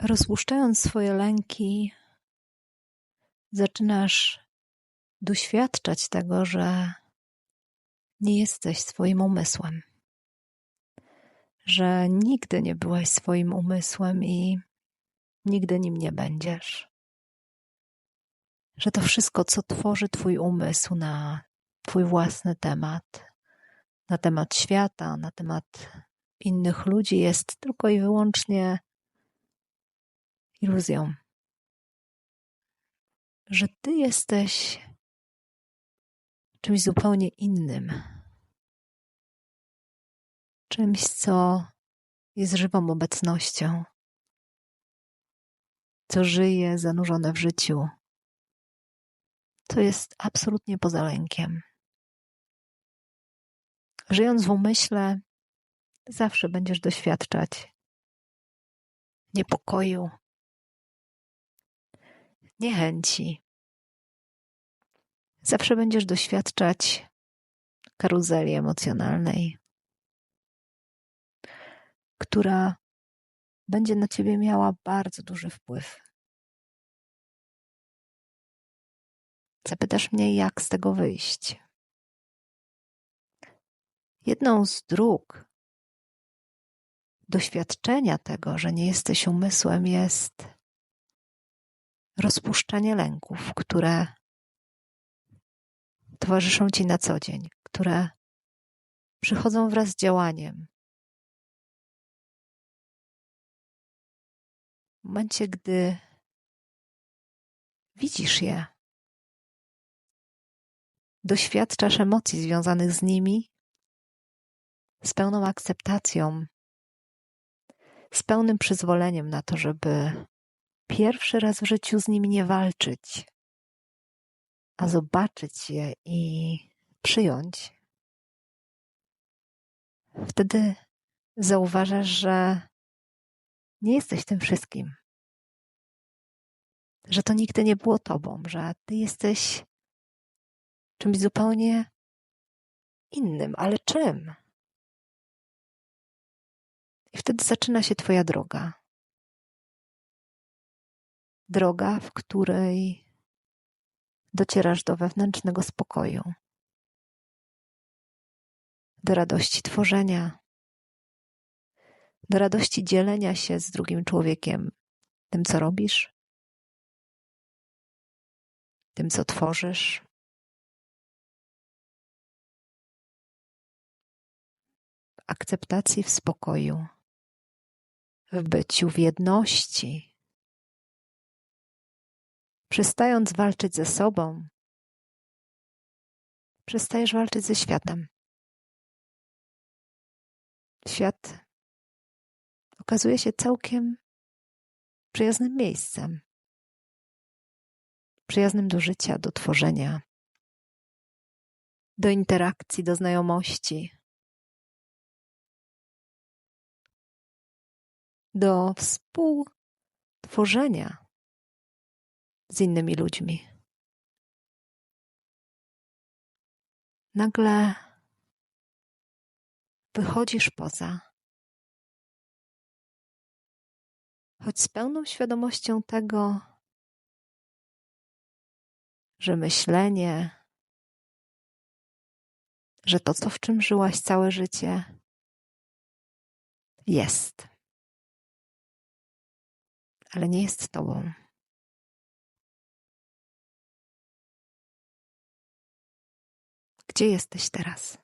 rozpuszczając swoje lęki, zaczynasz doświadczać tego, że nie jesteś swoim umysłem, że nigdy nie byłeś swoim umysłem i nigdy nim nie będziesz. Że to wszystko, co tworzy Twój umysł na Twój własny temat, na temat świata, na temat innych ludzi, jest tylko i wyłącznie iluzją. Że Ty jesteś czymś zupełnie innym. Czymś, co jest żywą obecnością, co żyje zanurzone w życiu, to jest absolutnie poza lękiem. Żyjąc w umyśle, zawsze będziesz doświadczać niepokoju, niechęci. Zawsze będziesz doświadczać karuzeli emocjonalnej, która będzie na ciebie miała bardzo duży wpływ. Zapytasz mnie, jak z tego wyjść. Jedną z dróg doświadczenia tego, że nie jesteś umysłem, jest rozpuszczanie lęków, które towarzyszą ci na co dzień, które przychodzą wraz z działaniem. W momencie, gdy widzisz je, doświadczasz emocji związanych z nimi z pełną akceptacją, z pełnym przyzwoleniem na to, żeby pierwszy raz w życiu z nimi nie walczyć, a zobaczyć je i przyjąć. Wtedy zauważasz, że nie jesteś tym wszystkim, że to nigdy nie było tobą, że ty jesteś czymś zupełnie innym, ale czym? I wtedy zaczyna się Twoja droga. Droga, w której docierasz do wewnętrznego spokoju, do radości tworzenia, do radości dzielenia się z drugim człowiekiem tym, co robisz, tym, co tworzysz. W akceptacji, w spokoju w byciu w jedności. Przestając walczyć ze sobą, przestajesz walczyć ze światem. Świat okazuje się całkiem przyjaznym miejscem. Przyjaznym do życia, do tworzenia, do interakcji, do znajomości. do współtworzenia z innymi ludźmi. Nagle wychodzisz poza, choć z pełną świadomością tego, że myślenie, że to, co w czym żyłaś całe życie, jest ale nie jest Tobą. Gdzie jesteś teraz?